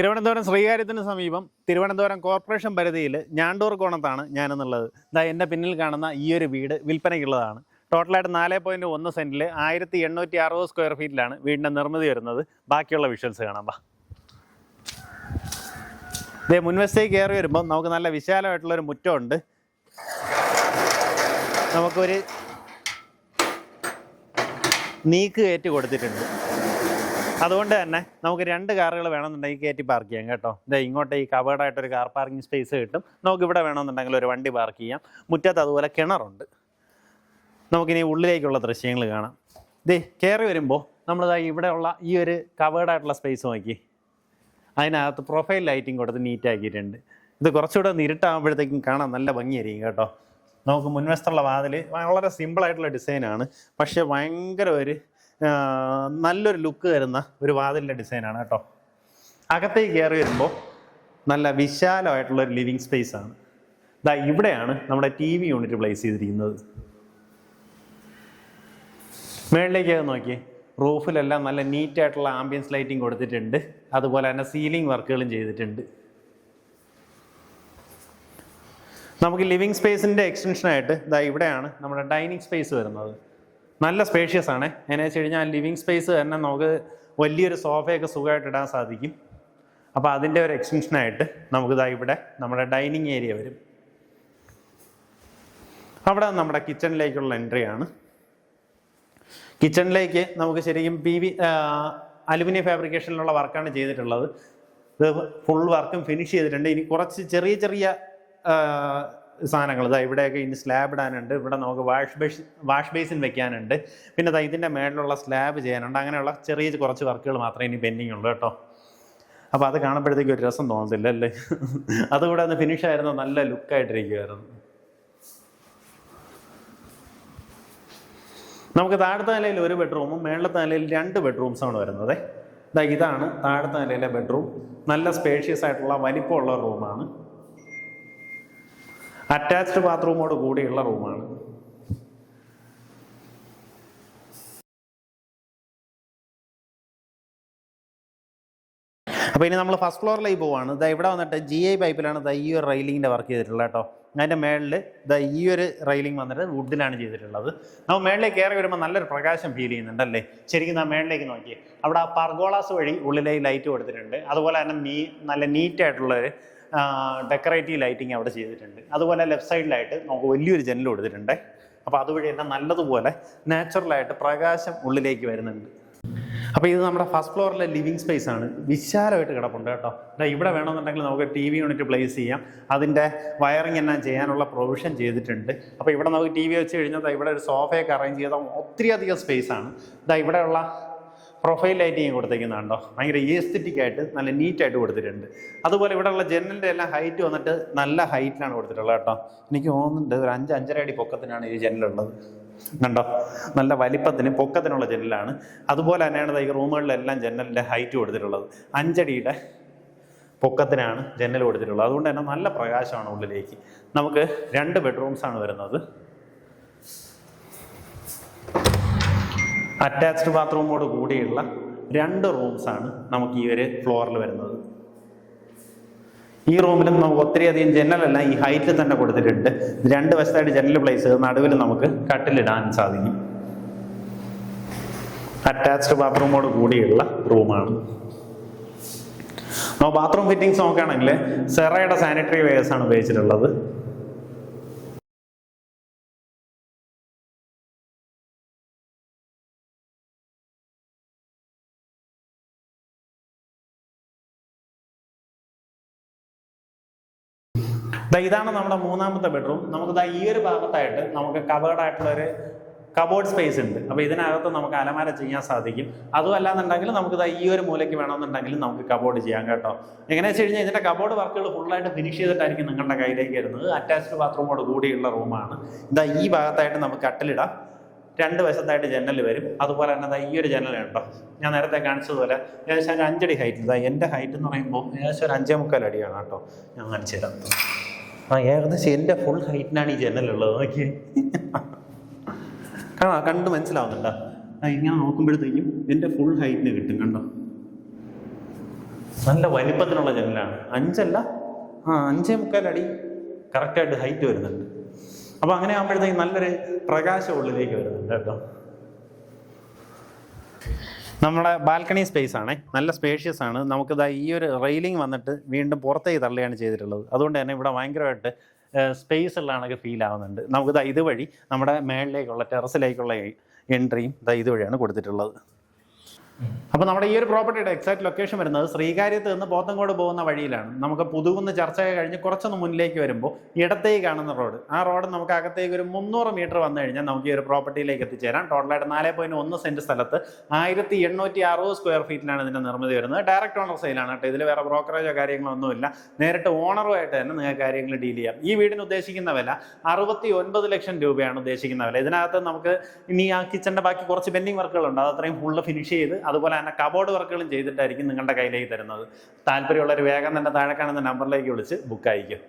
തിരുവനന്തപുരം ശ്രീകാര്യത്തിന് സമീപം തിരുവനന്തപുരം കോർപ്പറേഷൻ പരിധിയിൽ ഞാണ്ടൂർ കോണത്താണ് ഞാനെന്നുള്ളത്. ഇതാ എന്റെ പിന്നിൽ കാണുന്ന ഈ ഒരു വീട് വിൽപ്പനയ്ക്കുള്ളതാണ്. ടോട്ടലായിട്ട് നാല് പോയിന്റ് ഒന്ന് സെന്റിൽ ആയിരത്തി എണ്ണൂറ്റി അറുപത് സ്ക്വയർ ഫീറ്റിലാണ് വീടിന്റെ നിർമ്മിതി വരുന്നത്. ബാക്കിയുള്ള വിഷ്വൽസ് കാണാം വാ. ഇതേ മുൻവശത്തേക്ക് കയറി വരുമ്പോൾ നമുക്ക് നല്ല വിശാലമായിട്ടുള്ളൊരു മുറ്റമുണ്ട്. നമുക്കൊരു നീക്ക് കയറ്റി കൊടുത്തിട്ടുണ്ട്. അതുകൊണ്ട് തന്നെ നമുക്ക് രണ്ട് കാറുകൾ വേണമെന്നുണ്ടെങ്കിൽ കയറ്റി പാർക്ക് ചെയ്യാം കേട്ടോ. ഇതേ ഇങ്ങോട്ട് ഈ കവേർഡായിട്ടൊരു കാർ പാർക്കിംഗ് സ്പേസ് കിട്ടും. നമുക്ക് ഇവിടെ വേണമെന്നുണ്ടെങ്കിൽ ഒരു വണ്ടി പാർക്ക് ചെയ്യാം. മുറ്റത്ത് അതുപോലെ കിണറുണ്ട്. നമുക്കിനി ഉള്ളിലേക്കുള്ള ദൃശ്യങ്ങൾ കാണാം. ദേ കയറി വരുമ്പോൾ നമ്മളിതാ ഇവിടെയുള്ള ഈ ഒരു കവേർഡായിട്ടുള്ള സ്പേസ് നോക്കി. അതിനകത്ത് പ്രൊഫൈൽ ലൈറ്റിംഗ് കൊടുത്ത് നീറ്റാക്കിയിട്ടുണ്ട് ഇത് കുറച്ചുകൂടെ ഇരുട്ടാകുമ്പോഴത്തേക്കും കാണാൻ നല്ല ഭംഗിയായിരിക്കും കേട്ടോ. നമുക്ക് മുൻവശത്തുള്ള വാതിൽ വളരെ സിമ്പിളായിട്ടുള്ള ഡിസൈനാണ് പക്ഷേ ഭയങ്കര ഒരു നല്ലൊരു ലുക്ക് തരുന്ന ഒരു വാതിലിന്റെ ഡിസൈനാണ് കേട്ടോ. അകത്തേക്ക് കയറി വരുമ്പോൾ നല്ല വിശാലമായിട്ടുള്ള ഒരു ലിവിങ് സ്പേസ് ആണ്. ദാ ഇവിടെയാണ് നമ്മുടെ ടി വി യൂണിറ്റ് പ്ലേസ് ചെയ്തിരിക്കുന്നത്. മേളിലേക്ക് നോക്കി. റൂഫിലെല്ലാം നല്ല നീറ്റായിട്ടുള്ള ആംബിയൻസ് ലൈറ്റിംഗ് കൊടുത്തിട്ടുണ്ട്. അതുപോലെ തന്നെ സീലിംഗ് വർക്കുകളും ചെയ്തിട്ടുണ്ട്. നമുക്ക് ലിവിങ് സ്പേസിന്റെ എക്സ്റ്റൻഷനായിട്ട് ഇതാ ഇവിടെയാണ് നമ്മുടെ ഡൈനിങ് സ്പേസ് വരുന്നത്. നല്ല സ്പേഷ്യസ് ആണ്. എന്നു വെച്ച് കഴിഞ്ഞാൽ ലിവിങ് സ്പേസ് തന്നെ നമുക്ക് വലിയൊരു സോഫയൊക്കെ സുഖമായിട്ട് ഇടാൻ സാധിക്കും. അപ്പോൾ അതിന്റെ ഒരു എക്സ്റ്റൻഷനായിട്ട് നമുക്കിതാ ഇവിടെ നമ്മുടെ ഡൈനിങ് ഏരിയ വരും. അവിടെ നമ്മുടെ കിച്ചണിലേക്കുള്ള എൻട്രി ആണ്. കിച്ചണിലേക്ക് നമുക്ക് ശരിക്കും പി വി അലുമിനിയം ഫാബ്രിക്കേഷനിലുള്ള വർക്കാണ് ചെയ്തിട്ടുള്ളത്. ഇത് ഫുൾ വർക്കും ഫിനിഷ് ചെയ്തിട്ടുണ്ട്. ഇനി കുറച്ച് ചെറിയ ചെറിയ സാധനങ്ങൾ. ഇതാ ഇവിടെയൊക്കെ ഇനി സ്ലാബ് ഇടാനുണ്ട്. ഇവിടെ നമുക്ക് വാഷ് ബേസ് വാഷ് ബേസിൻ വെക്കാനുണ്ട്. പിന്നെ ദാ ഇതിന്റെ മേളിലുള്ള സ്ലാബ് ചെയ്യാനുണ്ട്. അങ്ങനെയുള്ള ചെറിയ കുറച്ച് വർക്കുകൾ മാത്രമേ ഇനി പെൻഡിങ് ഉള്ളൂ കേട്ടോ. അപ്പോൾ അത് കാണുമ്പോഴത്തേക്കും ഒരു രസം തോന്നത്തില്ല അല്ലേ? അതുകൂടെ ഒന്ന് ഫിനിഷ് ആയിരുന്നു. നല്ല ലുക്കായിട്ടിരിക്കുമായിരുന്നു നമുക്ക് താഴത്തെ നിലയിൽ ഒരു ബെഡ്റൂമും മേളത്തെ നിലയിൽ രണ്ട് ബെഡ്റൂംസാണ് വരുന്നത്. ഇതാണ് താഴത്തെ നിലയിലെ ബെഡ്റൂം നല്ല സ്പേഷ്യസ് ആയിട്ടുള്ള വലിപ്പമുള്ള റൂമാണ് അറ്റാച്ച്ഡ് ബാത്റൂമോട് കൂടിയുള്ള റൂമാണ് അപ്പോൾ ഇനി നമ്മൾ ഫസ്റ്റ് ഫ്ലോറിലേക്ക് പോവാണ്. ഇതാ ഇവിടെ വന്നിട്ട് ജി ഐ പൈപ്പിലാണ് ദാ ഈ ഒരു വർക്ക് ചെയ്തിട്ടുള്ളത് കേട്ടോ. അതിന്റെ മേളിൽ ദാ ഈ ഒരു റെയിലിംഗ് വന്നിട്ട് വുഡിലാണ് ചെയ്തിട്ടുള്ളത്. നമ്മൾ മേളിലേക്ക് കയറി വരുമ്പോൾ നല്ലൊരു പ്രകാശം ഫീൽ ചെയ്യുന്നുണ്ട് അല്ലേ? ശരിക്കും നാ മേളിലേക്ക് നോക്കി അവിടെ ആ പർഗോളാസ് വഴി ഉള്ളിലേക്ക് ലൈറ്റ് കൊടുത്തിട്ടുണ്ട്. അതുപോലെ തന്നെ നല്ല നീറ്റ് ആയിട്ടുള്ളൊരു ഡെക്കറേറ്റീവ് ലൈറ്റിംഗ് അവിടെ ചെയ്തിട്ടുണ്ട്. അതുപോലെ ലെഫ്റ്റ് സൈഡിലായിട്ട് നമുക്ക് വലിയൊരു ജനൽ കൊടുത്തിട്ടുണ്ട്. അപ്പോൾ അതുവഴി തന്നെ നല്ലതുപോലെ നാച്ചുറലായിട്ട് പ്രകാശം ഉള്ളിലേക്ക് വരുന്നുണ്ട്. അപ്പോൾ ഇത് നമ്മുടെ ഫസ്റ്റ് ഫ്ലോറിലെ ലിവിങ് സ്പേസ് ആണ്. വിശാലമായിട്ട് കിടപ്പുണ്ട് കേട്ടോ. ഇവിടെ വേണമെന്നുണ്ടെങ്കിൽ നമുക്ക് ടി വി യൂണിറ്റ് പ്ലേസ് ചെയ്യാം. അതിന്റെ വയറിംഗ് എല്ലാം ചെയ്യാനുള്ള പ്രൊവിഷൻ ചെയ്തിട്ടുണ്ട്. അപ്പോൾ ഇവിടെ നമുക്ക് ടി വി വെച്ച് കഴിഞ്ഞാൽ ഇവിടെ ഒരു സോഫയൊക്കെ അറേഞ്ച് ചെയ്താൽ ഒത്തിരി അധികം സ്പേസ് ആണ്. ഇതാ ഇവിടെയുള്ള പ്രൊഫൈൽ ലൈറ്റിങ് കൊടുത്തേക്കുന്നുണ്ടോ ഭയങ്കര ഏസ്തെറ്റിക് ആയിട്ട് നല്ല നീറ്റായിട്ട് കൊടുത്തിട്ടുണ്ട്. അതുപോലെ ഇവിടെയുള്ള ജനലിന്റെ എല്ലാം ഹൈറ്റ് വന്നിട്ട് നല്ല ഹൈറ്റിലാണ് കൊടുത്തിട്ടുള്ളത് കേട്ടോ. എനിക്ക് തോന്നുന്നുണ്ട് ഒരു അഞ്ച് അഞ്ചര അടി പൊക്കത്തിനാണ് ഈ ജനലുള്ളത്. കണ്ടോ? നല്ല വലിപ്പത്തിന് പൊക്കത്തിനുള്ള ജനലാണ്. അതുപോലെ തന്നെയാണ് ഈ റൂമുകളിലെല്ലാം ജനലിന്റെ ഹൈറ്റ് കൊടുത്തിട്ടുള്ളത്. അഞ്ചടിയുടെ പൊക്കത്തിനാണ് ജനൽ കൊടുത്തിട്ടുള്ളത്. അതുകൊണ്ട് തന്നെ നല്ല പ്രകാശമാണ് ഉള്ളിലേക്ക്. നമുക്ക് രണ്ട് ബെഡ്റൂംസാണ് വരുന്നത്. അറ്റാച്ച്ഡ് ബാത്റൂമോട് കൂടിയുള്ള രണ്ട് റൂംസാണ് നമുക്ക് ഈ ഒരു ഫ്ലോറിൽ വരുന്നത്. ഈ റൂമിൽ നമുക്ക് ഒത്തിരി അധികം ജനലെല്ലാം ഈ ഹൈറ്റിൽ തന്നെ കൊടുത്തിട്ടുണ്ട്. രണ്ട് വശത്തായിട്ട് ജനൽ പ്ലേസ് നടുവിൽ നമുക്ക് കട്ടിലിടാൻ സാധിക്കും. അറ്റാച്ച്ഡ് ബാത്റൂമോട് കൂടിയുള്ള റൂമാണ് ബാത്റൂം ഫിറ്റിങ്സ് നോക്കുകയാണെങ്കിൽ സെറയുടെ സാനിറ്ററി വെയേഴ്സ് ആണ് ഉപയോഗിച്ചിട്ടുള്ളത്. ഇതാണ് നമ്മുടെ മൂന്നാമത്തെ ബെഡ്റൂം നമുക്ക് ദാ ഈ ഒരു ഭാഗത്തായിട്ട് നമുക്ക് കവേർഡ് ആയിട്ടുള്ള ഒരു കബോർഡ് സ്പേസ് ഉണ്ട്. അപ്പോൾ ഇതിനകത്ത് നമുക്ക് അലമാര ചെയ്യാൻ സാധിക്കും. അതും അല്ലാന്നുണ്ടെങ്കിൽ നമുക്ക് ദാ ഈ ഒരു മൂലയ്ക്ക് വേണമെന്നുണ്ടെങ്കിൽ നമുക്ക് കബോർഡ് ചെയ്യാം കേട്ടോ. എങ്ങനെയാണെന്ന് വെച്ച് കഴിഞ്ഞാൽ ഇതിന്റെ കബോർഡ് വർക്കുകൾ ഫുള്ളായിട്ട് ഫിനിഷ് ചെയ്തിട്ടായിരിക്കും നിങ്ങളുടെ കയ്യിലേക്ക് വരുന്നത്. അറ്റാച്ച്ഡ് ബാത്റൂമോട് കൂടിയുള്ള റൂമാണ് ഇതാ ഈ ഭാഗത്തായിട്ട് നമുക്ക് കട്ടിലിടാം. രണ്ട് വശത്തായിട്ട് ജനൽ വരും. അതുപോലെ തന്നെ ഈ ഒരു ജനൽ കേട്ടോ ഞാൻ നേരത്തെ കാണിച്ചതുപോലെ ഏകദേശം ഒരു അഞ്ചടി ഹൈറ്റ് ഇതാ എന്റെ ഹൈറ്റ് എന്ന് പറയുമ്പോൾ ഏകദേശം ഒരു അഞ്ചേ മുക്കാൽ അടിയാണ് കേട്ടോ. ഞാൻ കാണിച്ചു തരാം. ആ ഏകദേശം എന്റെ ഫുൾ ഹൈറ്റിനാണ് ഈ ജനലുള്ളത് നോക്കി കാണാ കണ്ട്? മനസ്സിലാവുന്നുണ്ടോ? ഇങ്ങനെ നോക്കുമ്പോഴത്തേക്കും എന്റെ ഫുൾ ഹൈറ്റിന് കിട്ടും കണ്ടോ? നല്ല വലിപ്പത്തിനുള്ള ജനലാണ്. അഞ്ചല്ല? ആ അഞ്ചേ മുക്കാൽ അടി കറക്റ്റായിട്ട് ഹൈറ്റ് വരുന്നുണ്ട്. അപ്പോൾ അങ്ങനെ ആകുമ്പോഴത്തേക്ക് നല്ലൊരു പ്രകാശം ഉള്ളിലേക്ക് വരുന്നുണ്ട് കേട്ടോ. നമ്മുടെ ബാൽക്കണി സ്പേസ് ആണേ. നല്ല സ്പേഷ്യസ് ആണ്. നമുക്കിതാ ഈ ഒരു റെയിലിംഗ് വന്നിട്ട് വീണ്ടും പുറത്തേക്ക് തള്ളുകയാണ് ചെയ്തിട്ടുള്ളത്. അതുകൊണ്ട് തന്നെ ഇവിടെ ഭയങ്കരമായിട്ട് സ്പേസ് ഉള്ള ഫീൽ ആവുന്നുണ്ട്. നമുക്കിതാ ഇതുവഴി നമ്മുടെ മേളിലേക്കുള്ള ടെറസിലേക്കുള്ള എൻട്രിയും ഇതാ ഇതുവഴിയാണ് കൊടുത്തിട്ടുള്ളത്. അപ്പോൾ നമ്മുടെ ഈ ഒരു പ്രോപ്പർട്ടിയുടെ എക്സാക്ട് ലൊക്കേഷൻ വരുന്നത് ശ്രീകാര്യത്ത് നിന്ന് പോത്തങ്കോട് പോകുന്ന വഴിയിലാണ്. നമുക്ക് പുതുകുന്ന ചർച്ച കഴിഞ്ഞ് കുറച്ചൊന്ന് മുന്നിലേക്ക് വരുമ്പോൾ ഇടത്തേക്ക് കാണുന്ന റോഡ്. ആ റോഡ് നമുക്ക് അകത്തേക്ക് ഒരു മുന്നൂറ് മീറ്റർ വന്നു കഴിഞ്ഞാൽ നമുക്ക് ഈ ഒരു പ്രോപ്പർട്ടിയിലേക്ക് എത്തിച്ചേരാം. ടോട്ടലായിട്ട് നാല് പോയിന്റ് ഒന്ന് സെന്റ് സ്ഥലത്ത് ആയിരത്തി എണ്ണൂറ്റി അറുപത് സ്ക്വയർ ഫീറ്റിലാണ് ഇതിന്റെ നിർമ്മിതി വരുന്നത്. ഡയറക്റ്റ് ഓണർ സെയിലാണ് കേട്ടോ. ഇതിൽ വേറെ ബ്രോക്കറേജോ കാര്യങ്ങളോ ഒന്നുമില്ല. നേരിട്ട് ഓണറുമായിട്ട് തന്നെ നിങ്ങൾക്ക് കാര്യങ്ങൾ ഡീൽ ചെയ്യാം. ഈ വീടിന് ഉദ്ദേശിക്കുന്ന വില അറുപത്തി ഒൻപത് ലക്ഷം രൂപയാണ് ഉദ്ദേശിക്കുന്ന വില. ഇതിനകത്ത് നമുക്ക് ഇനി ആ കിച്ചന്റെ ബാക്കി കുറച്ച് പെൻഡിങ് വർക്കുകളുണ്ട് അത് അത്രയും ഫുള്ള് ഫിനിഷ് ചെയ്ത് അതുപോലെ തന്നെ കബോർഡ് വർക്കുകളും ചെയ്തിട്ടായിരിക്കും നിങ്ങളുടെ കയ്യിലേക്ക് തരുന്നത്. താല്പര്യമുള്ളവർ വേഗം തന്നെ താഴെ കാണുന്ന നമ്പറിലേക്ക് വിളിച്ച് ബുക്ക് അയക്കും